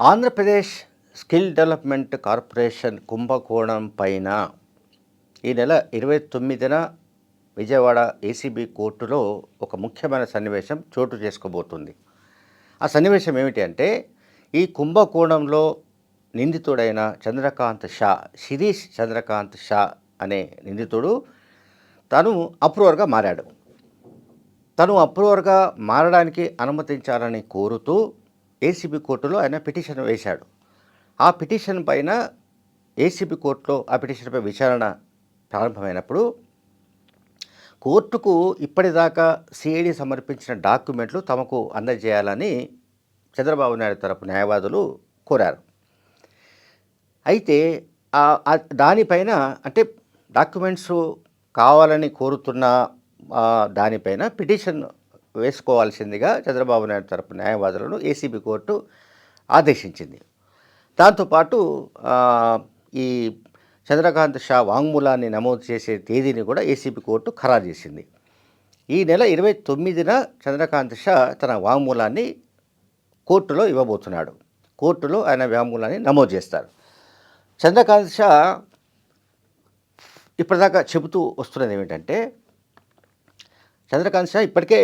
Andhra Pradesh skill development corporation కుంభకోణం పైన ఈ నెల ఇరవై తొమ్మిదిన విజయవాడ ఏసీబీ కోర్టులో ఒక ముఖ్యమైన సన్నివేశం చోటు చేసుకోబోతుంది. ఆ సన్నివేశం ఏమిటి అంటే ఈ కుంభకోణంలో నిందితుడైన చంద్రకాంత్ షా శిరీష్ చంద్రకాంత్ షా అనే నిందితుడు తను అప్రూవర్గా మారాడు. తను అప్రూవర్గా మారడానికి అనుమతించాలని కోరుతూ ఏసీబీ కోర్టులో ఆయన పిటిషన్ వేశాడు. ఆ పిటిషన్ పైన ఏసీబీ కోర్టులో ఆ పిటిషన్పై విచారణ ప్రారంభమైనప్పుడు కోర్టుకు ఇప్పటిదాకా సిఐడి సమర్పించిన డాక్యుమెంట్లు తమకు అందజేయాలని చంద్రబాబు నాయుడు తరపు న్యాయవాదులు కోరారు. అయితే దానిపైన అంటే డాక్యుమెంట్స్ కావాలని కోరుతున్న దానిపైన పిటిషన్ వేసుకోవాల్సిందిగా చంద్రబాబు నాయుడు తరపు న్యాయవాదులను ఏసీబీ కోర్టు ఆదేశించింది. దాంతోపాటు ఈ చంద్రకాంత్ షా వాంగ్మూలాన్ని నమోదు చేసే తేదీని కూడా ఏసీబీ కోర్టు ఖరారు చేసింది. ఈ నెల ఇరవై తొమ్మిదిన చంద్రకాంత్ షా తన వాంగ్మూలాన్ని కోర్టులో ఇవ్వబోతున్నాడు. కోర్టులో ఆయన వాంగ్మూలాన్ని నమోదు చేస్తారు. చంద్రకాంత్ షా ఇప్పటిదాకా చెబుతూ వస్తున్నది ఏమిటంటే చంద్రకాంత్ షా ఇప్పటికే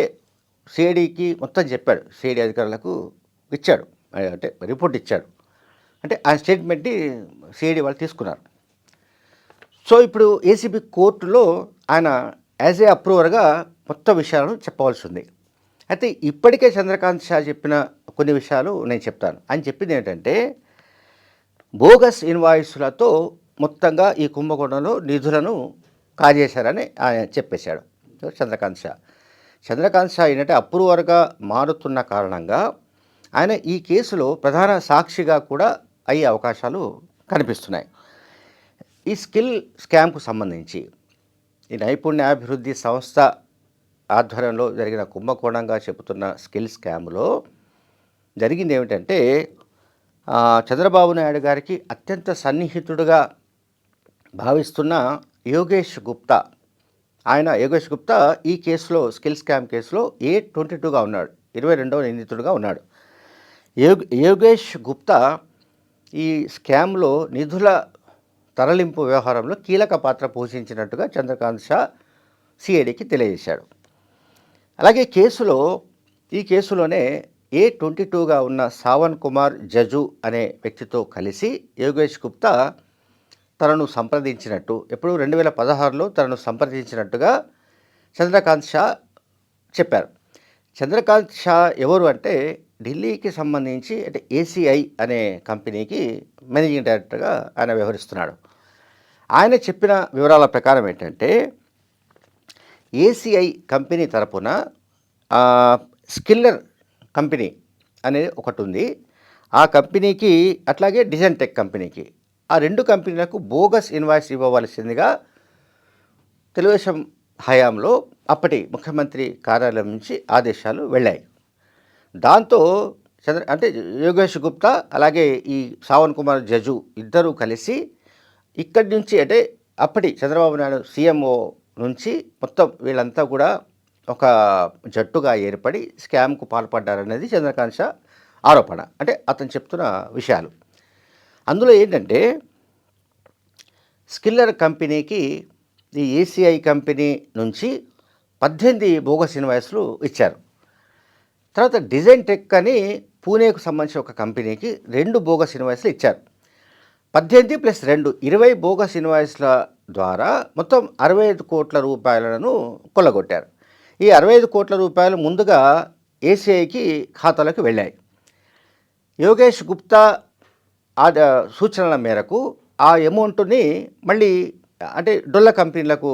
సిఐడికి మొత్తం చెప్పాడు. సిఐడి అధికారులకు ఇచ్చాడు. అంటే రిపోర్ట్ ఇచ్చాడు. అంటే ఆ స్టేట్మెంట్ని సిఐడి వాళ్ళు తీసుకున్నారు. సో ఇప్పుడు ఏసీబీ కోర్టులో ఆయన యాజ్ ఏ అప్రూవర్గా మొత్తం విషయాలను చెప్పవలసి ఉంది. అయితే ఇప్పటికే చంద్రకాంత్ షా చెప్పిన కొన్ని విషయాలు నేను చెప్తాను. ఆయన చెప్పింది ఏంటంటే బోగస్ ఇన్వాయిస్లతో మొత్తంగా ఈ కుంభకోణంలో నిధులను కాజేశారని ఆయన చెప్పేశాడు. చంద్రకాంత్ షా. చంద్రకాంత్ షా ఏంటంటే అప్రూవర్గా మారుతున్న కారణంగా ఆయన ఈ కేసులో ప్రధాన సాక్షిగా కూడా అయ్యే అవకాశాలు కనిపిస్తున్నాయి. ఈ స్కిల్ స్కామ్కు సంబంధించి ఈ నైపుణ్యాభివృద్ధి సంస్థ ఆధ్వర్యంలో జరిగిన కుంభకోణంగా చెబుతున్న స్కిల్ స్కామ్లో జరిగింది ఏమిటంటే చంద్రబాబు నాయుడు గారికి అత్యంత సన్నిహితుడుగా భావిస్తున్న యోగేష్ గుప్తా ఆయన యోగేష్ గుప్తా ఈ కేసులో స్కిల్ స్కామ్ కేసులో ఏ ట్వంటీ టూగా ఉన్నాడు? ఇరవై రెండవ నిందితుడుగా ఉన్నాడు. యోగేష్ గుప్తా ఈ స్కామ్లో నిధుల తరలింపు వ్యవహారంలో కీలక పాత్ర పోషించినట్టుగా చంద్రకాంత్ షా సిఐడికి తెలియజేశాడు. అలాగే కేసులో ఈ కేసులోనే ఏ ట్వంటీ టూగా ఉన్న సావన్ కుమార్ జజు అనే వ్యక్తితో కలిసి యోగేష్ గుప్తా తనను సంప్రదించినట్టు ఎప్పుడు రెండు వేల పదహారులో తనను సంప్రదించినట్టుగా చంద్రకాంత్ షా చెప్పారు. చంద్రకాంత్ షా ఎవరు అంటే ఢిల్లీకి సంబంధించి అంటే ఏసీఐ అనే కంపెనీకి మేనేజింగ్ డైరెక్టర్గా ఆయన వ్యవహరిస్తున్నాడు. ఆయన చెప్పిన వివరాల ప్రకారం ఏంటంటే ఏసీఐ కంపెనీ తరపున స్కిల్లర్ కంపెనీ అనేది ఒకటి ఉంది. ఆ కంపెనీకి అట్లాగే డిజైన్ టెక్ కంపెనీకి ఆ రెండు కంపెనీలకు బోగస్ ఇన్వాయిస్ ఇవ్వవలసిందిగా తెలుగుదేశం హయాంలో అప్పటి ముఖ్యమంత్రి కార్యాలయం నుంచి ఆదేశాలు వెళ్ళాయి. దాంతో చంద్ర అంటే యోగేష్ గుప్తా అలాగే ఈ సావన్ కుమార్ జజు ఇద్దరూ కలిసి ఇక్కడి నుంచి అంటే అప్పటి చంద్రబాబు నాయుడు సీఎంఓ నుంచి మొత్తం వీళ్ళంతా కూడా ఒక జట్టుగా ఏర్పడి స్కామ్కు పాల్పడ్డారనేది చంద్రకాంత్ షా ఆరోపణ. అంటే అతను చెప్తున్న విషయాలు. అందులో ఏంటంటే స్కిల్లర్ కంపెనీకి ఈ ఏసీఐ కంపెనీ నుంచి పద్దెనిమిది బోగస్ ఇన్వాయిస్లు ఇచ్చారు. తర్వాత డిజైన్ టెక్ అని పూణేకు సంబంధించిన ఒక కంపెనీకి రెండు బోగస్ ఇన్వాయిస్లు ఇచ్చారు. పద్దెనిమిది ప్లస్ రెండు ఇరవై బోగస్ ఇన్వాయిస్ల ద్వారా మొత్తం అరవై ఐదు కోట్ల రూపాయలను కొల్లగొట్టారు. ఈ అరవై ఐదు కోట్ల రూపాయలు ముందుగా ఏసీఐకి ఖాతాలోకి వెళ్ళాయి. యోగేష్ గుప్తా ఆ సూచనల మేరకు ఆ అమౌంట్ని మళ్ళీ అంటే డొల్ల కంపెనీలకు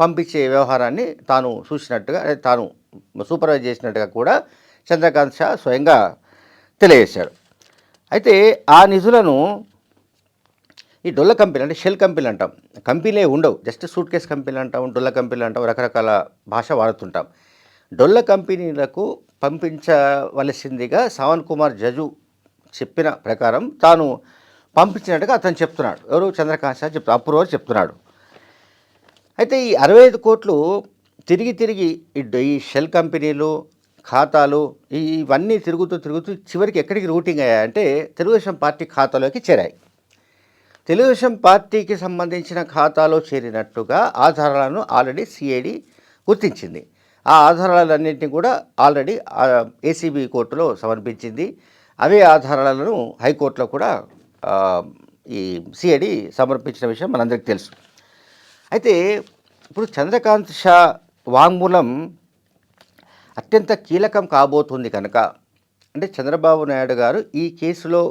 పంపించే వ్యవహారాన్ని తాను చూసినట్టుగా తాను సూపర్వైజ్ చేసినట్టుగా కూడా చంద్రకాంత్ షా స్వయంగా తెలియజేశాడు. అయితే ఆ నిధులను ఈ డొల్ల కంపెనీ అంటే షెల్ కంపెనీలు అంటాం. కంపెనీలే ఉండవు. జస్ట్ సూట్ కేస్ కంపెనీలు అంటాం డొల్ల కంపెనీలు అంటాం రకరకాల భాష వాడుతుంటాం. డొల్ల కంపెనీలకు పంపించవలసిందిగా సావన్ కుమార్ జజు చెప్పిన ప్రకారం తాను పంపించినట్టుగా అతను చెప్తున్నాడు. ఎవరు? చంద్రకాంత్ సార్ చెప్తా అప్రూవర్ చెప్తున్నాడు. అయితే ఈ అరవై ఐదు కోట్లు తిరిగి తిరిగి ఈ షెల్ కంపెనీలు ఖాతాలు ఇవన్నీ తిరుగుతూ తిరుగుతూ చివరికి ఎక్కడికి రూటింగ్ అయ్యాయంటే తెలుగుదేశం పార్టీ ఖాతాలోకి చేరాయి. తెలుగుదేశం పార్టీకి సంబంధించిన ఖాతాలో చేరినట్టుగా ఆధారాలను ఆల్రెడీ సిఐడి గుర్తించింది. ఆ ఆధారాలన్నింటినీ కూడా ఆల్రెడీ ఏసీబీ కోర్టులో సమర్పించింది. అవే ఆధారాలను హైకోర్టులో కూడా ఈ సిఐడి సమర్పించిన విషయం మనందరికీ తెలుసు. అయితే ఇప్పుడు చంద్రకాంత్ షా వాంగ్మూలం అత్యంత కీలకం కాబోతుంది కనుక అంటే చంద్రబాబు నాయుడు గారు ఈ కేసులో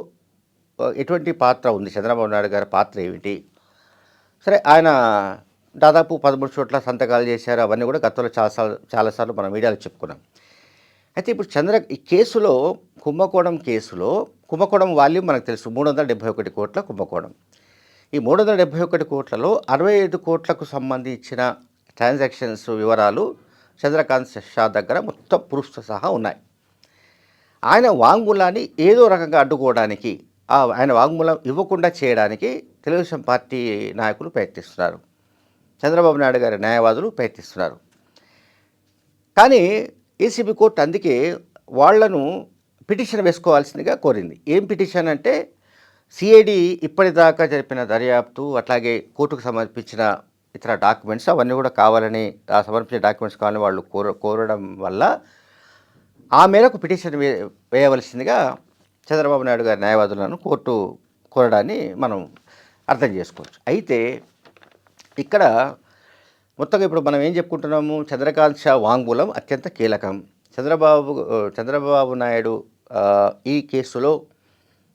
ఎటువంటి పాత్ర ఉంది? చంద్రబాబు నాయుడు గారి పాత్ర ఏమిటి? సరే ఆయన దాదాపు పదమూడు చోట్ల సంతకాలు చేశారు అవన్నీ కూడా గతంలో చాలాసార్లు చాలాసార్లు మనం మీడియాలో చెప్పుకున్నాం. అయితే ఇప్పుడు చంద్ర ఈ కేసులో కుంభకోణం కేసులో కుంభకోణం వాల్యూమ్ మనకు తెలుసు మూడు వందల డెబ్బై ఒకటి కోట్ల కుంభకోణం. ఈ మూడు వందల డెబ్బై ఒకటి కోట్లలో అరవై ఐదు కోట్లకు సంబంధించిన ట్రాన్సాక్షన్స్ వివరాలు చంద్రకాంత్ షా దగ్గర మొత్తం ప్రూఫ్తో సహా ఉన్నాయి. ఆయన వాంగ్మూలాన్ని ఏదో రకంగా అడ్డుకోవడానికి ఆయన వాంగ్మూలం ఇవ్వకుండా చేయడానికి తెలుగుదేశం పార్టీ నాయకులు ప్రయత్నిస్తున్నారు. చంద్రబాబు నాయుడు గారి న్యాయవాదులు ప్రయత్నిస్తున్నారు. కానీ ఏసీబీ కోర్టు అందుకే వాళ్ళను పిటిషన్ వేసుకోవాల్సిందిగా కోరింది. ఏం పిటిషన్ అంటే సిఐడి ఇప్పటిదాకా జరిపిన దర్యాప్తు అట్లాగే కోర్టుకు సమర్పించిన ఇతర డాక్యుమెంట్స్ అవన్నీ కూడా కావాలని ఆ సమర్పించిన డాక్యుమెంట్స్ కావాలని వాళ్ళు కోర కోరడం వల్ల ఆ మేరకు పిటిషన్ వే వేయవలసిందిగా చంద్రబాబు నాయుడు గారి న్యాయవాదులను కోర్టు కోరడాన్ని మనం అర్థం చేసుకోవచ్చు. అయితే ఇక్కడ మొత్తంగా ఇప్పుడు మనం ఏం చెప్పుకుంటున్నాము? చంద్రకాంత్ షా వాంగ్మూలం అత్యంత కీలకం. చంద్రబాబు చంద్రబాబు నాయుడు ఈ కేసులో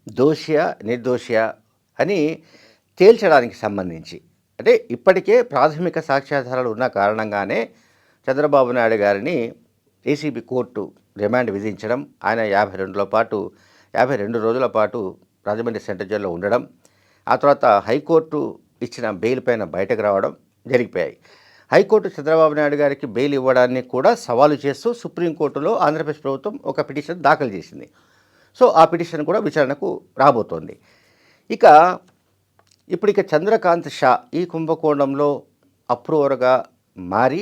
దోషియా నిర్దోషియా అని తేల్చడానికి సంబంధించి. అంటే ఇప్పటికే ప్రాథమిక సాక్ష్యాధారాలు ఉన్న కారణంగానే చంద్రబాబు నాయుడు గారిని ఏసీబీ కోర్టు రిమాండ్ విధించడం ఆయన యాభై రెండుల పాటు యాభై రెండు రోజుల పాటు రాజమండ్రి సెంట్రల్ జైల్లో ఉండడం ఆ తర్వాత హైకోర్టు ఇచ్చిన బెయిల్ పైన బయటకు రావడం జరిగిపోయాయి. హైకోర్టు చంద్రబాబు నాయుడు గారికి బెయిల్ ఇవ్వడాన్ని కూడా సవాలు చేస్తూ సుప్రీంకోర్టులో ఆంధ్రప్రదేశ్ ప్రభుత్వం ఒక పిటిషన్ దాఖలు చేసింది. సో ఆ పిటిషన్ కూడా విచారణకు రాబోతోంది. ఇక ఇప్పుడు ఇక చంద్రకాంత్ షా ఈ కుంభకోణంలో అప్రూవర్గా మారి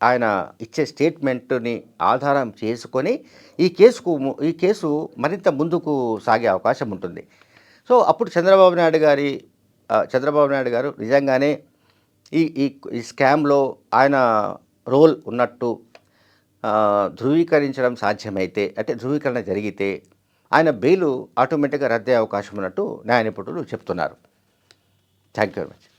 ఆయన ఇచ్చే స్టేట్మెంట్ని ఆధారం చేసుకొని ఈ కేసుకు ఈ కేసు మరింత ముందుకు సాగే అవకాశం ఉంటుంది. సో అప్పుడు చంద్రబాబు నాయుడు గారి చంద్రబాబు నాయుడు గారు నిజంగానే ఈ ఈ ఈ స్కామ్లో ఆయన రోల్ ఉన్నట్టు ధృవీకరించడం సాధ్యమైతే అంటే ధృవీకరణ జరిగితే ఆయన బెయిల్ ఆటోమేటిక్గా రద్దే అవకాశం ఉన్నట్టు న్యాయ నిపుణులు చెప్తున్నారు. Thank you very much